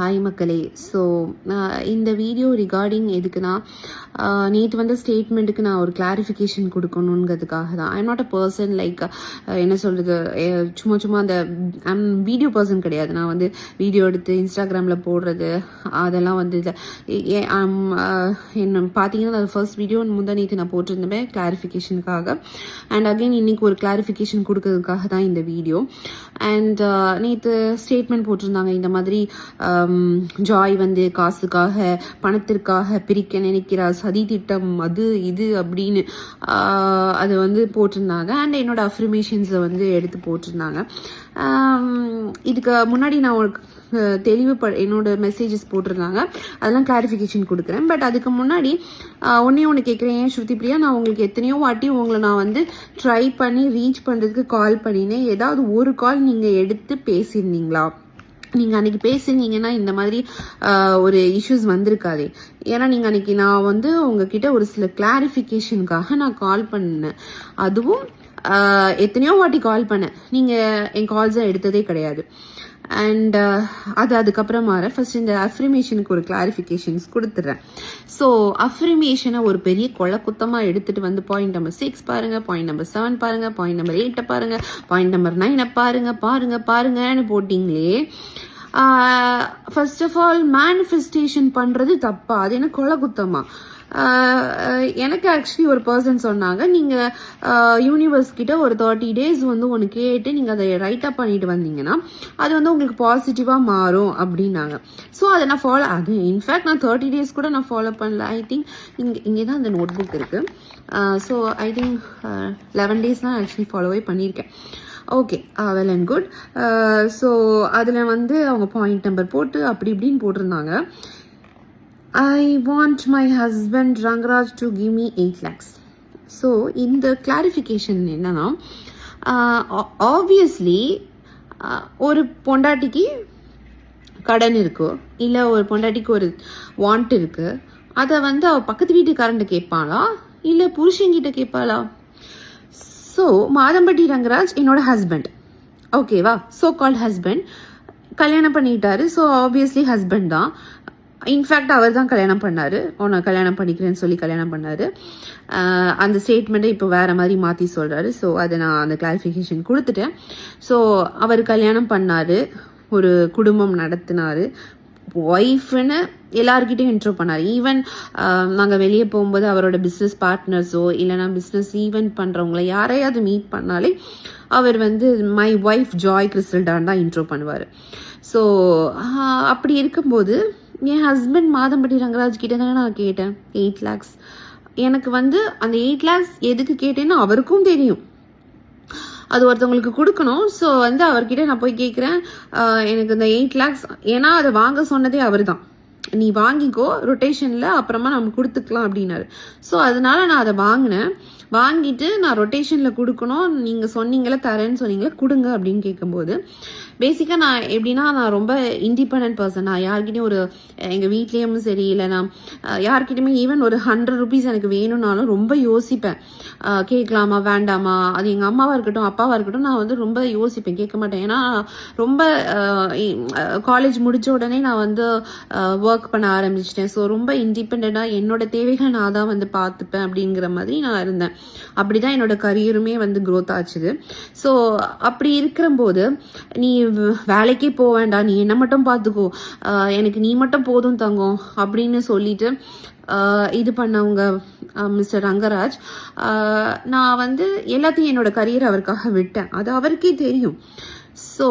Hi மக்களே. So இந்த video regarding எதுக்குன்னா நேற்று வந்த ஸ்டேட்மெண்ட்டுக்கு நான் ஒரு கிளாரிஃபிகேஷன் கொடுக்கணுங்கிறதுக்காக தான். I'm not a person like என்ன சொல்கிறது சும்மா சும்மா அந்த ஐம் வீடியோ பர்சன் கிடையாது. நான் வந்து வீடியோ எடுத்து இன்ஸ்டாகிராமில் போடுறது அதெல்லாம் வந்து இதை ஏ- என்ன பார்த்தீங்கன்னா அது ஃபர்ஸ்ட் வீடியோ முந்தா நேற்று நான் போட்டிருந்தேன் கிளாரிஃபிகேஷனுக்காக அண்ட் அகைன் இன்னைக்கு ஒரு கிளாரிஃபிகேஷன் கொடுக்கறதுக்காக தான் இந்த வீடியோ அண்ட் நேற்று ஸ்டேட்மெண்ட் போட்டிருந்தாங்க இந்த மாதிரி ஜாய் வந்து காசுக்காக பணத்திற்காக பிரிக்க நினைக்கிறார். சதி திட்டம் அது இது அப்படின்னு அது வந்து போட்டிருந்தாங்க. அண்ட் என்னோட அஃப்ரிமேஷன்ஸை வந்து எடுத்து போட்டிருந்தாங்க. இதுக்கு முன்னாடி நான் ஒரு தெளிவு ப என்னோட மெசேஜஸ் போட்டிருந்தாங்க. அதெல்லாம் கிளாரிஃபிகேஷன் கொடுக்குறேன். பட் அதுக்கு முன்னாடி ஆஹ், ஒன்று கேட்குறேன் ஏன் ஸ்ருதி பிரியா நான் உங்களுக்கு எத்தனையோ வாட்டி உங்களை நான் வந்து ட்ரை பண்ணி ரீச் பண்ணுறதுக்கு கால் பண்ணினேன். ஏதாவது ஒரு கால் நீங்கள் எடுத்து பேசியிருந்தீங்களா? நீங்கள் அன்றைக்கி பேசியிருந்தீங்கன்னா இந்த மாதிரி ஒரு இஷ்யூஸ் வந்திருக்காதே. ஏன்னா நீங்கள் அன்றைக்கி நான் வந்து உங்ககிட்ட ஒரு சில கிளாரிஃபிகேஷனுக்காக நான் கால் பண்ணேன். அதுவும் எத்தனையோ வாட்டி கால் பண்ணேன். நீங்கள் என் கால்ஸை எடுத்ததே கிடையாது. அண்ட் uh, அது அதுக்கப்புறமா ஃபர்ஸ்ட் இந்த அஃப்ரிமேஷனுக்கு ஒரு கிளாரிஃபிகேஷன்ஸ் கொடுத்துட்றேன் ஸோ அஃப்ரிமேஷனை ஒரு பெரிய கொலை குத்தமாக எடுத்துகிட்டு வந்து பாயிண்ட் நம்பர் சிக்ஸ் பாருங்கள் பாயிண்ட் நம்பர் செவன் பாருங்கள் பாயிண்ட் நம்பர் எயிட்டை பாருங்கள் பாயிண்ட் நம்பர் நைனை பாருங்கள் பாருங்கள் பாருங்கன்னு போட்டிங்களே ஃபர்ஸ்ட் ஆஃப் ஆல் மேனிஃபெஸ்டேஷன் பண்ணுறது தப்பா? அது என்ன கொலை குத்தமாக எனக்கு ஆக்சுவலி ஒரு பர்சன் சொன்னாங்க. நீங்கள் யூனிவர்ஸ் கிட்ட ஒரு தேர்ட்டி டேஸ் வந்து ஒன்று கேட்டு நீங்கள் அதை ரைட் அப் பண்ணிட்டு வந்தீங்கன்னா அது வந்து உங்களுக்கு பாசிட்டிவாக மாறும் அப்படின்னாங்க. ஸோ அதை நான் ஃபாலோ அது இன்ஃபேக்ட் நான் தேர்ட்டி டேஸ் கூட நான் ஃபாலோ பண்ணல. ஐ திங்க் இங்கே இங்கே தான் அந்த நோட் புக் இருக்குது so I think eleven days தான் ஆக்சுவலி ஃபாலோவே பண்ணியிருக்கேன். Okay well and good so அதில் வந்து அவங்க பாயிண்ட் நம்பர் போட்டு அப்படி இப்படின்னு போட்டிருந்தாங்க. I want my husband Rangaraj to give me eight lakhs so இந்த கிளாரிஃபிகேஷன் என்னன்னா ஆப்வியஸ்லி ஒரு பொண்டாட்டிக்கு கடன் இருக்கோ இல்லை ஒரு பொண்டாட்டிக்கு ஒரு வாண்ட் இருக்கு அதை வந்து அவள் பக்கத்து வீட்டுக்காரன்ட்ட கேட்பாளா இல்லை புருஷன்கிட்ட கேட்பாளா? ஸோ மாதம்பட்டி ரங்கராஜ் என்னோட ஹஸ்பண்ட் ஓகேவா ஸோ கால்ட் ஹஸ்பண்ட் கல்யாணம் பண்ணிட்டாரு. ஸோ ஆப்வியஸ்லி ஹஸ்பண்ட் தான். இன்ஃபேக்ட் அவர் தான் கல்யாணம் பண்ணார். உன்னை கல்யாணம் பண்ணிக்கிறேன்னு சொல்லி கல்யாணம் பண்ணாரு. அந்த ஸ்டேட்மெண்ட்டை இப்போ வேறு மாதிரி மாற்றி சொல்கிறாரு ஸோ அதை நான் அந்த கிளாரிஃபிகேஷன் கொடுத்துட்டேன். ஸோ அவர் கல்யாணம் பண்ணார். ஒரு குடும்பம் நடத்தினாரு. ஒய்ஃப்னு எல்லாருக்கிட்டையும் இன்ட்ரோ பண்ணார். ஈவன் நாங்கள் வெளியே போகும்போது அவரோட பிஸ்னஸ் பார்ட்னர்ஸோ இல்லைனா பிஸ்னஸ் ஈவெண்ட் பண்ணுறவங்கள யாரையாவது மீட் பண்ணாலே அவர் வந்து மை ஒய்ஃப் ஜாய் கிறிஸ்டல்டான் தான் இன்ட்ரோ பண்ணுவார். ஸோ அப்படி இருக்கும்போது என் ஹஸ்பண்ட் மாதம்பட்டி ரங்கராஜ் கிட்ட தானே நான் கேட்டேன். எயிட் லேக்ஸ் எனக்கு வந்து அந்த எயிட் லேக்ஸ் எதுக்கு கேட்டேன்னு அவருக்கும் தெரியும். அது ஒருத்தவங்களுக்கு கொடுக்கணும். ஸோ வந்து அவர்கிட்ட நான் போய் கேட்குறேன் எனக்கு இந்த எயிட் லேக்ஸ் ஏன்னா அதை வாங்க சொன்னதே அவர் தான் நீ வாங்கிக்கோ ரொட்டேஷனில் அப்புறமா நம்ம கொடுத்துக்கலாம் அப்படின்னாரு. ஸோ அதனால நான் அதை வாங்கினேன். வாங்கிட்டு நான் ரொட்டேஷனில் கொடுக்கணும். நீங்கள் சொன்னீங்களே தரேன்னு சொன்னீங்களே கொடுங்க அப்படின்னு கேட்கும்போது பேசிக்காக நான் எப்படின்னா நான் ரொம்ப இண்டிபெண்ட் பர்சன் நான் யார்கிட்டயும் ஒரு எங்கள் வீட்லேயும் சரி இல்லை நான் யார்கிட்டையுமே ஈவன் ஒரு ஹண்ட்ரட் ருபீஸ் எனக்கு வேணும்னாலும் ரொம்ப யோசிப்பேன். கேட்கலாமா வேண்டாமா? அது எங்கள் அம்மாவாக இருக்கட்டும் அப்பாவாக இருக்கட்டும் நான் வந்து ரொம்ப யோசிப்பேன் கேட்க மாட்டேன். ஏன்னா ரொம்ப காலேஜ் முடித்த உடனே நான் வந்து ஒர்க் பண்ண ஆரம்பிச்சிட்டேன். ஸோ ரொம்ப இண்டிபெண்ட்டாக என்னோட தேவைகள் நான் தான் வந்து பார்த்துப்பேன் அப்படிங்கிற மாதிரி நான் இருந்தேன். அப்படி தான் என்னோட கரியருமே வந்து க்ரோத் ஆச்சுது. ஸோ அப்படி இருக்கிறம்போது நீ வேலைக்கே போக வேண்டாம். நீ என்ன மட்டும் பார்த்துக்கோ. எனக்கு நீ மட்டும் போதும் தங்கும் அப்படின்னு சொல்லிட்டு இது பண்ணவங்க மிஸ்டர் ரங்கராஜ். நான் வந்து எல்லாத்தையும் என்னோட கரியர் அவருக்காக விட்டேன். அது அவருக்கே தெரியும். ஸோ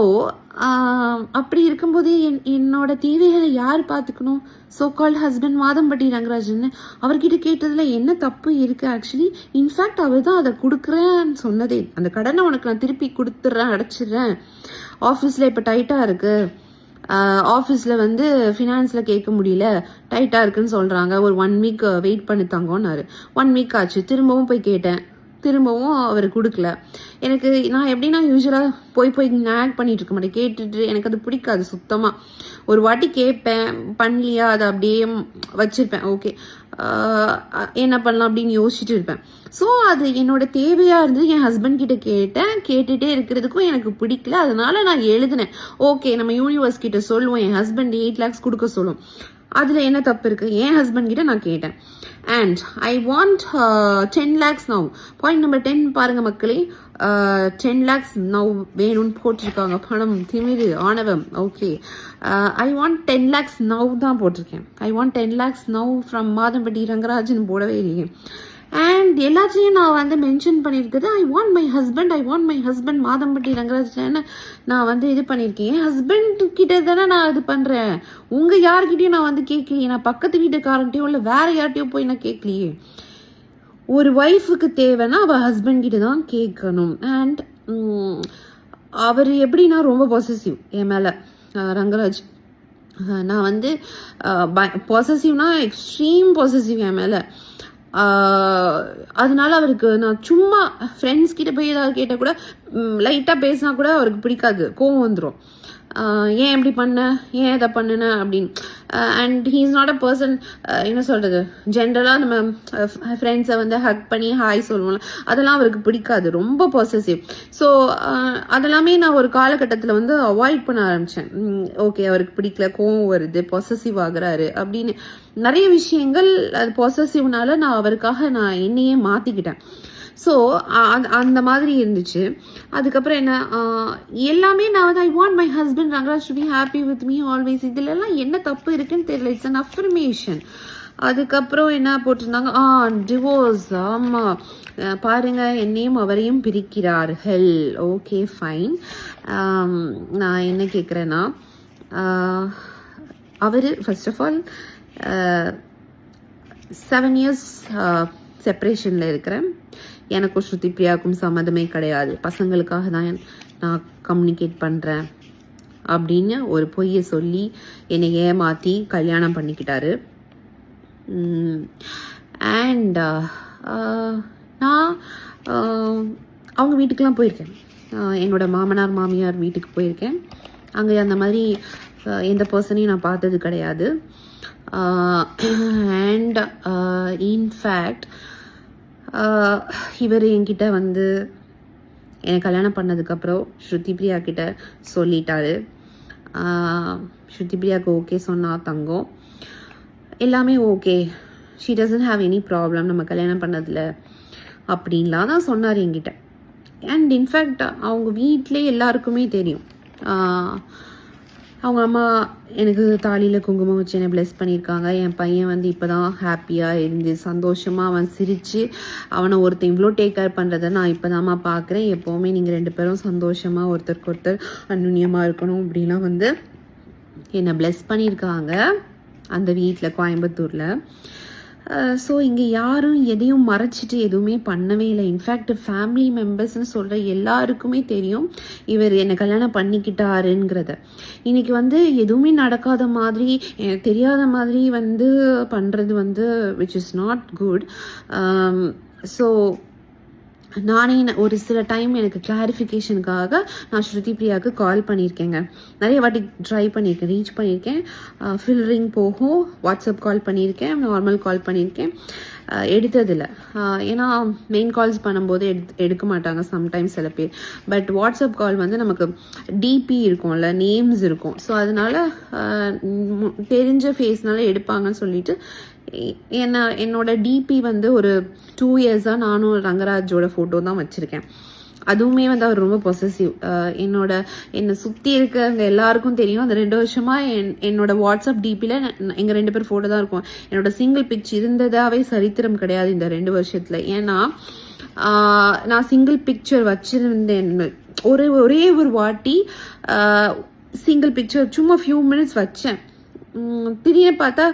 அப்படி இருக்கும்போது என் என்னோட தேவைகளை யார் பார்த்துக்கணும்? So call husband Madhampatty Rangarajan அவர்கிட்ட கேட்டதில் என்ன தப்பு இருக்குது ஆக்சுவலி இன்ஃபேக்ட் அவர் தான் அதை கொடுக்குறேன்னு சொன்னதே. அந்த கடனை உனக்கு நான் திருப்பி கொடுத்துட்றேன் அடைச்சிடுறேன். ஆஃபீஸில் இப்போ டைட்டாக இருக்குது ஆஃபீஸில் வந்து ஃபினான்ஸில் கேட்க முடியல. டைட்டாக இருக்குன்னு சொல்கிறாங்க ஒரு ஒன் வீக் வெயிட் பண்ணி தங்கோன்னாரு. ஒன் வீக் ஆச்சு. திரும்பவும் போய் கேட்டேன். திரும்பவும் அவர் கொடுக்கல. எனக்கு நான் எப்படின்னா யூஸ்வலாக போய் போய் ஆட் பண்ணிட்டு இருக்க மாட்டேன். கேட்டுட்டு எனக்கு அது பிடிக்காது சுத்தமாக ஒரு வாட்டி கேட்பேன் பண்ணலையா அதை அப்படியே வச்சிருப்பேன். ஓகே என்ன பண்ணலாம் அப்படின்னு யோசிச்சுட்டு இருப்பேன். ஸோ அது என்னோட தேவையாக இருந்தது என் ஹஸ்பண்ட் கிட்ட கேட்டேன். கேட்டுட்டே இருக்கிறதுக்கும் எனக்கு பிடிக்கல. அதனால நான் எழுதினேன். ஓகே நம்ம யூனிவர்ஸ் கிட்ட சொல்லுவோம். என் ஹஸ்பண்ட் எயிட் லேக்ஸ் கொடுக்க சொல்லும். அதில் என்ன தப்பு இருக்குது என் ஹஸ்பண்ட் கிட்ட நான் கேட்டேன். And I want ten lakhs now point number ten பாருங்கள் மக்களே. டென் லேக்ஸ் நவ் வேணும்னு போட்டிருக்காங்க. பணம் திமிரு ஆணவம். Okay I want ten lakhs now தான் போட்டிருக்கேன். I want ten lakhs now from Madhampatty Rangarajan போடவே இல்லையே. அண்ட் எல்லாத்தையும் நான் வந்து மென்ஷன் பண்ணியிருக்குது I want my husband I want my husband Madhampatty Rangarajan நான் வந்து இது பண்ணியிருக்கேன். என் ஹஸ்பண்ட் கிட்ட தானே நான் இது பண்ணுறேன் உங்கள் யார்கிட்டையும் நான் வந்து கேட்கலையே. நான் பக்கத்து வீட்டுக்காரன்ட்டையும் இல்லை வேறு யார்கிட்டயோ போய் நான் கேட்கலையே. ஒரு ஒய்ஃபுக்கு தேவைன்னா அவள் ஹஸ்பண்ட் கிட்ட தான் கேட்கணும். அண்ட் அவர் எப்படின்னா ரொம்ப பொசசிவ் என் மேலே ரங்கராஜ். நான் வந்து பொசசிவ்னா எக்ஸ்ட்ரீம் பொசசிவ் என் மேலே. அதனால அவருக்கு நான் சும்மா ஃப்ரெண்ட்ஸ் கிட்ட போய் ஏதாவது கேட்டால் கூட லைட்டாக பேசினா கூட அவருக்கு பிடிக்காது. கோவம் வந்துடும் ஏன் இப்படி பண்ண? ஏன் இதை பண்ணுன? அப்படின்னு. And he is not a person என்ன சொல்கிறது ஜென்ரலாக நம்ம ஃப்ரெண்ட்ஸை வந்து ஹக் பண்ணி ஹாய் சொல்லுவோம்ல அதெல்லாம் அவருக்கு பிடிக்காது. ரொம்ப பொசசிவ் ஸோ அதெல்லாமே நான் ஒரு காலகட்டத்தில் வந்து அவாய்ட் பண்ண ஆரம்பித்தேன் ஓகே அவருக்கு பிடிக்கல கோவம் வருது பொசசிவ் ஆகுறாரு அப்படின்னு. நிறைய விஷயங்கள் அது பொசசிவ்னால நான் அவருக்காக நான் என்னையே மாற்றிக்கிட்டேன் ஸோ அந்த மாதிரி இருந்துச்சு. அதுக்கப்புறம் என்ன எல்லாமே நான் வந்து I want my husband Rangaraj to be happy with me always இதுலலாம் என்ன தப்பு இருக்குன்னு தெரியல. இட்ஸ் அன் அஃபர்மேஷன் அதுக்கப்புறம் என்ன போட்டிருந்தாங்க? ஆ டிவோர்ஸ் ஆமாம் பாருங்க என்னையும் அவரையும் பிரிக்கிறார்கள். ஓகே ஃபைன் நான் என்ன கேட்குறேன்னா அவர் first of all seven years செப்ரேஷனில் இருக்கிறேன். எனக்கும் ஸ்ருதி பிரியாவுக்கும் சம்மதமே கிடையாது. பசங்களுக்காக தான் நான் கம்யூனிகேட் பண்ணுறேன் அப்படின்னு ஒரு பொய்யை சொல்லி என்னை ஏமாற்றி கல்யாணம் பண்ணிக்கிட்டாரு. அண்ட் uh, uh, நான் uh, அவங்க வீட்டுக்கெலாம் போயிருக்கேன். என்னோடய என்னோட மாமனார் மாமியார் வீட்டுக்கு போயிருக்கேன். அங்கே அந்த மாதிரி எந்த பர்சனையும் நான் பார்த்தது கிடையாது. அண்ட் இன்ஃபேக்ட் இவர் என்கிட்ட வந்து என்னை கல்யாணம் பண்ணதுக்கப்புறம் ஸ்ருதி பிரியா கிட்ட சொல்லிட்டாரு. ஸ்ருதி பிரியாவுக்கு ஓகே சொன்னா தங்கம். எல்லாமே okay she doesn't have any problem நம்ம கல்யாணம் பண்ணதில் அப்படின்லாம் தான் சொன்னார் என்கிட்ட. அண்ட் இன்ஃபேக்ட் அவங்க வீட்டிலே எல்லாருக்குமே தெரியும். அவங்க அம்மா எனக்கு தாலியில் குங்குமம் வச்சு என்னை ப்ளெஸ் பண்ணியிருக்காங்க. என் பையன் வந்து இப்போ தான் ஹாப்பியாக இருந்து சந்தோஷமாக அவன் சிரித்து அவனை ஒருத்தன் இவ்வளோ டேக் கேர் பண்ணுறதை நான் இப்போ தாம்மா பார்க்குறேன் எப்போவுமே நீங்கள் ரெண்டு பேரும் சந்தோஷமாக ஒருத்தருக்கு ஒருத்தர் அந்யுன்யமாக இருக்கணும் அப்படிலாம் வந்து என்னை ப்ளெஸ் பண்ணியிருக்காங்க அந்த வீட்டில் கோயம்புத்தூரில். ஸோ இங்கே யாரும் எதையும் மறைச்சிட்டு எதுவுமே பண்ணவே இல்லை. இன்ஃபேக்ட் ஃபேமிலி மெம்பர்ஸ்னு சொல்கிற எல்லாருக்குமே தெரியும் இவர் என்னை கல்யாணம் பண்ணிக்கிட்டாருங்கிறத. இன்றைக்கி வந்து எதுவுமே நடக்காத மாதிரி தெரியாத மாதிரி வந்து பண்ணுறது வந்து which is not good so நானே ஒரு சில டைம் எனக்கு கிளாரிஃபிகேஷனுக்காக நான் ஸ்ருதி பிரியாவுக்கு கால் பண்ணியிருக்கேங்க நிறைய வாட்டி ட்ரை பண்ணியிருக்கேன் ரீச் பண்ணியிருக்கேன் ஃபில்ரிங் போகும் வாட்ஸ்அப் கால் பண்ணியிருக்கேன் நார்மல் கால் பண்ணியிருக்கேன் எடுத்ததில்லை. எடுத்ததில்ல ஏன்னா மெயின் கால்ஸ் பண்ணும்போது எடு எடுக்க மாட்டாங்க சம்டைம்ஸ் சில பேர். பட் வாட்ஸ்அப் கால் வந்து நமக்கு டிபி இருக்கும்ல நேம்ஸ் இருக்கும். ஸோ அதனால் தெரிஞ்ச ஃபேஸ்னால எடுப்பாங்கன்னு சொல்லிட்டு என்ன என்னோட டிபி வந்து ஒரு டூ இயர்ஸாக நானும் ரங்கராஜோட ஃபோட்டோ தான் வச்சுருக்கேன். அதுவுமே வந்து அவர் ரொம்ப பொசசிவ் என்னோட என்னை சுற்றி இருக்கிறவங்க எல்லாருக்கும் தெரியும். அந்த ரெண்டு வருஷமாக என் என்னோட வாட்ஸ்அப் டிபியில் எங்கள் ரெண்டு பேர் ஃபோட்டோ தான் இருக்கும். என்னோட சிங்கிள் பிக்ச் இருந்ததாவே சரித்திரம் கிடையாது இந்த ரெண்டு வருஷத்தில். ஏன்னா நான் சிங்கிள் பிக்சர் வச்சிருந்தேன். ஒரு ஒரே ஒரு வாட்டி சிங்கிள் பிக்சர் சும்மா ஃபியூ மினிட்ஸ் வச்சேன். திடீர்னு பார்த்தா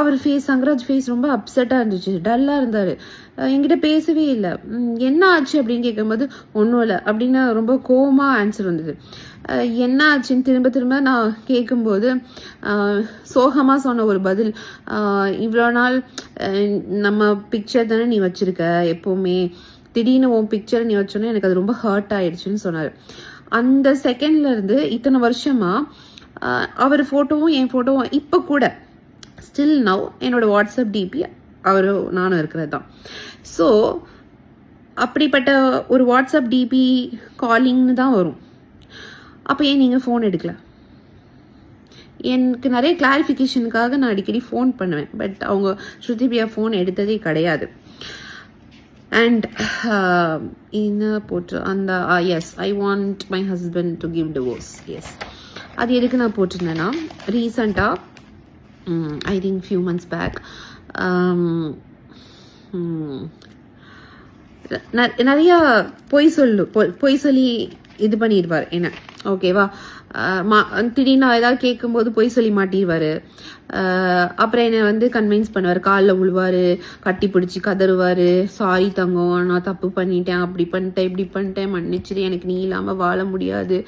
அவர் ஃபேஸ் சங்கராஜ் ஃபேஸ் ரொம்ப அப்செட்டாக இருந்துச்சு. டல்லாக இருந்தார். என்கிட்ட பேசவே இல்லை. என்ன ஆச்சு அப்படின்னு கேட்கும்போது ஒன்றும் இல்லை. அப்படின்னு ரொம்ப கோவமாக ஆன்சர் வந்தது. என்ன ஆச்சுன்னு திரும்ப திரும்ப நான் கேட்கும்போது சோகமாக சொன்ன ஒரு பதில் இவ்வளோ நாள் நம்ம பிக்சர் தானே நீ வச்சுருக்க எப்போவுமே. திடீர்னு உன் பிக்சர் நீ வச்சோன்னே எனக்கு அது ரொம்ப ஹர்ட் ஆயிடுச்சுன்னு சொன்னார். அந்த செகண்ட்லேருந்து இத்தனை வருஷமாக அவர் ஃபோட்டோவும் என் ஃபோட்டோவும் இப்போ கூட ஸ்டில் நவ் என்னோட வாட்ஸ்அப் டிபி அவரும் நானும் இருக்கிறது தான் ஸோ அப்படிப்பட்ட ஒரு வாட்ஸ்அப் டிபி காலிங்னு தான் வரும். அப்போ ஏன் நீங்கள் ஃபோன் எடுக்கல? எனக்கு நிறைய கிளாரிஃபிகேஷனுக்காக நான் அடிக்கடி ஃபோன் பண்ணுவேன். பட் அவங்க ஸ்ருதிபியா ஃபோன் எடுத்ததே கிடையாது. அண்ட் என்ன போட்டு அந்த yes I want my husband to give divorce yes அது எதுக்கு நான் போட்டிருந்தேன்னா ரீசண்டாக I think few months back நிறையா பொய் சொல்லு பொய் சொல்லி இது பண்ணிடுவார் என்ன? ஓகேவா மா திடீர்னு நான் ஏதாவது கேட்கும்போது பொய் சொல்லி மாட்டிடுவார் அப்புறம் என்னை வந்து கன்வின்ஸ் பண்ணுவார். காலில் விழுவார் கட்டி பிடிச்சி கதறுவார். சாரி தங்கம் நான் தப்பு பண்ணிட்டேன். அப்படி பண்ணிட்டேன் இப்படி பண்ணிட்டேன். மன்னிச்சிரு எனக்கு நீ இல்லாமல் வாழ முடியாது.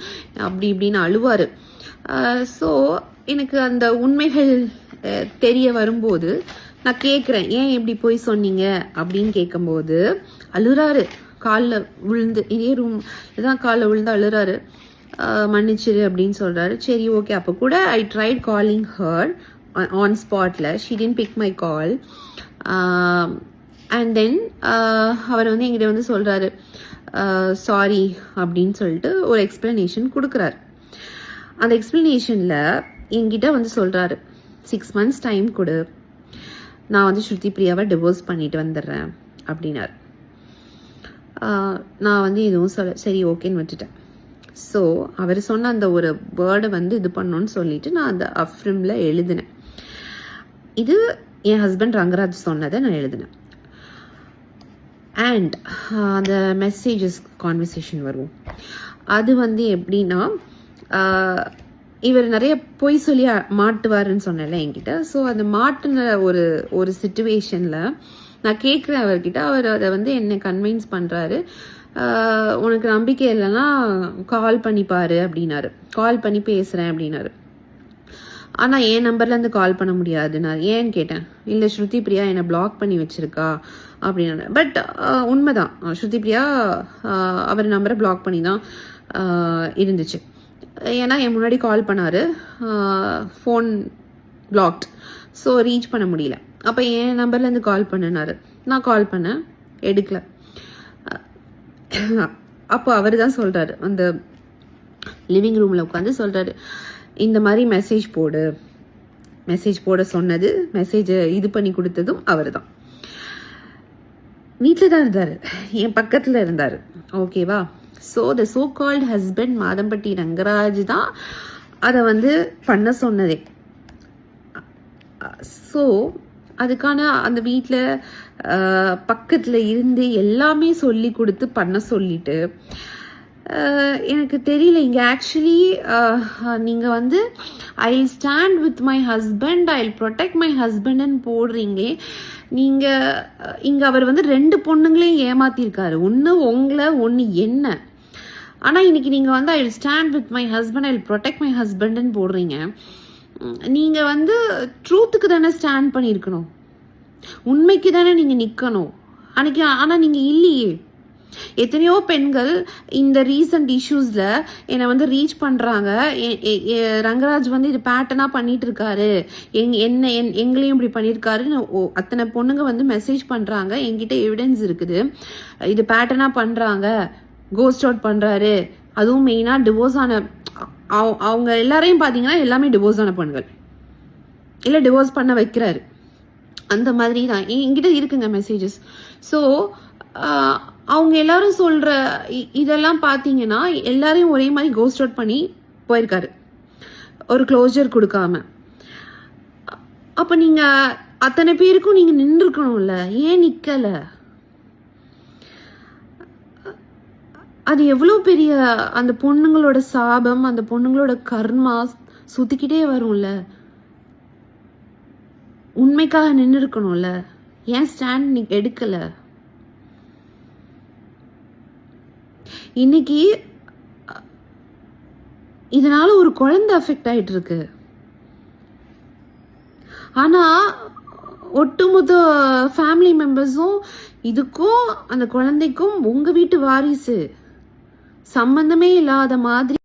அப்படி இப்படின்னு அழுவார். ஸோ எனக்கு அந்த உண்மைகள் தெரிய வரும்போது நான் கேட்குறேன் ஏன் இப்படி போய் சொன்னீங்க? அப்படின்னு கேட்கும்போது அழுறாரு. காலில் விழுந்து இதே ரூம் இதான் காலில் விழுந்து அழுறாரு. மன்னிச்சிரு அப்படின்னு சொல்கிறாரு சரி ஓகே அப்போ கூட I tried calling her on ஸ்பாட்டில் she didn't pick my call and then அவர் வந்து எங்கிட்ட வந்து சொல்கிறாரு சாரி அப்படின்னு சொல்லிட்டு ஒரு எக்ஸ்ப்ளனேஷன் கொடுக்குறாரு. அந்த எக்ஸ்ப்ளனேஷனில் என்கிட்ட வந்து சொல்கிறாரு சிக்ஸ் மந்த்ஸ் டைம் கொடு. நான் வந்து ஸ்ருதி பிரியாவை டிவோர்ஸ் பண்ணிட்டு வந்துடுறேன் அப்படின்னாரு. நான் வந்து எதுவும் சொல்ல சரி ஓகேன்னு விட்டுட்டேன். ஸோ அவர் சொன்ன அந்த ஒரு வேர்டை வந்து இது பண்ணோன்னு சொல்லிட்டு நான் அந்த அஃப்ரிமில் எழுதினேன். இது என் ஹஸ்பண்ட் ரங்கராஜ் சொன்னதை நான் எழுதினேன். அண்ட் அந்த மெசேஜஸ் கான்வர்சேஷன் வரும் அது வந்து எப்படின்னா இவர் நிறைய பொய் சொல்லி மாட்டுவாருன்னு சொன்னல என்கிட்ட. ஸோ அந்த மாட்டுன ஒரு ஒரு சுச்சுவேஷனில் நான் கேட்குறேன் அவர்கிட்ட. அவர் அதை வந்து என்னை கன்வின்ஸ் பண்ணுறாரு உனக்கு நம்பிக்கை இல்லைன்னா கால் பண்ணி பாரு அப்படின்னாரு. கால் பண்ணி பேசுகிறேன் அப்படின்னாரு. ஆனால் என் நம்பர்லேருந்து கால் பண்ண முடியாது. நான் ஏன்னு கேட்டேன். இல்லை ஸ்ருதி பிரியா என்னை பிளாக் பண்ணி வச்சுருக்கா அப்படின்னு பட் உண்மைதான். ஸ்ருதி பிரியா அவர் நம்பரை பிளாக் பண்ணி தான் இருந்துச்சு. ஏன்னா என் முன்னாடி கால் பண்ணார். ஃபோன் பிளாக்ட் ஸோ ரீச் பண்ண முடியல. அப்போ என் நம்பர்லேருந்து கால் பண்ணினாரு. நான் கால் பண்ணேன் எடுக்கல. அப்போ அவர் தான் சொல்கிறாரு அந்த லிவிங் ரூமில் உட்காந்து சொல்கிறாரு இந்த மாதிரி மெசேஜ் போடு. மெசேஜ் போட சொன்னது மெசேஜை இது பண்ணி கொடுத்ததும் அவர் தான். வீட்டில் தான் இருந்தார். என் பக்கத்தில் இருந்தார். ஓகேவா so the so called husband Madhampatty Rangaraj தான் அதை வந்து பண்ண சொன்னதே. ஸோ அதுக்கான அந்த வீட்டில் பக்கத்தில் இருந்து எல்லாமே சொல்லி கொடுத்து பண்ண சொல்லிட்டு எனக்கு தெரியல இங்கே ஆக்சுவலி நீங்கள் வந்து I stand with my husband I protect my ஹஸ்பண்ட்னு போடுறீங்களே நீங்கள் இங்கே அவர் வந்து ரெண்டு பொண்ணுங்களையும் ஏமாத்திருக்காரு. ஒன்று உங்களை ஒன்று என்ன? ஆனால் இன்னைக்கு நீங்கள் வந்து I stand with my husband I protect my ஹஸ்பண்ட்னு போடுறீங்க. நீங்கள் வந்து ட்ரூத்துக்கு தானே ஸ்டாண்ட் பண்ணியிருக்கணும். உண்மைக்கு தானே நீங்கள் நிற்கணும் அன்னைக்கு ஆனால் நீங்கள் இல்லையே. எத்தனையோ பெண்கள் இந்த ரீசன்ட் இஷ்யூஸில் என்னை வந்து ரீச் பண்ணுறாங்க ரங்கராஜ் வந்து இது பேட்டர்னாக பண்ணிட்டு இருக்காரு எங் என்ன என் எங்களையும் இப்படி பண்ணியிருக்காருன்னு ஓ அத்தனை பொண்ணுங்க வந்து மெசேஜ் பண்ணுறாங்க என்கிட்ட எவிடன்ஸ் இருக்குது. இது பேட்டர்னாக பண்ணுறாங்க கோஸ்ட் அவுட் பண்ணுறாரு அதுவும் மெயினாக டிவோர்ஸ் ஆன அவங்க எல்லாரையும் பார்த்தீங்கன்னா எல்லாமே டிவோர்ஸ் ஆன பெண்கள். இல்லை டிவோர்ஸ் பண்ண வைக்கிறாரு. அந்த மாதிரி தான். என்கிட்ட இருக்குங்க மெசேஜஸ் ஸோ அவங்க எல்லாரும் சொல்கிற இதெல்லாம் பார்த்தீங்கன்னா எல்லாரையும் ஒரே மாதிரி கோஸ்ட் அவுட் பண்ணி போயிருக்காரு. ஒரு க்ளோஜர் கொடுக்காம. அப்போ நீங்கள் அத்தனை பேருக்கும் நீங்கள் நின்றுருக்கணும்ல ஏன் நிற்கலை அது எவ்வளோ பெரிய அந்த பொண்ணுங்களோட சாபம் அந்த பொண்ணுங்களோட கர்மா சுத்திக்கிட்டே வரும்ல. உண்மைக்காக நின்று இருக்கணும்ல ஏன் ஸ்டாண்ட் நீ எடுக்கல? இன்னைக்கு இதனால ஒரு குழந்தை அஃபெக்ட் ஆயிட்டு இருக்கு ஆனா ஒட்டுமொத்த ஃபேமிலி மெம்பர்ஸும் இதுக்கும் அந்த குழந்தைக்கும் உங்க வீட்டு வாரிசு. சம்பந்தமே இல்லாத மாதிரி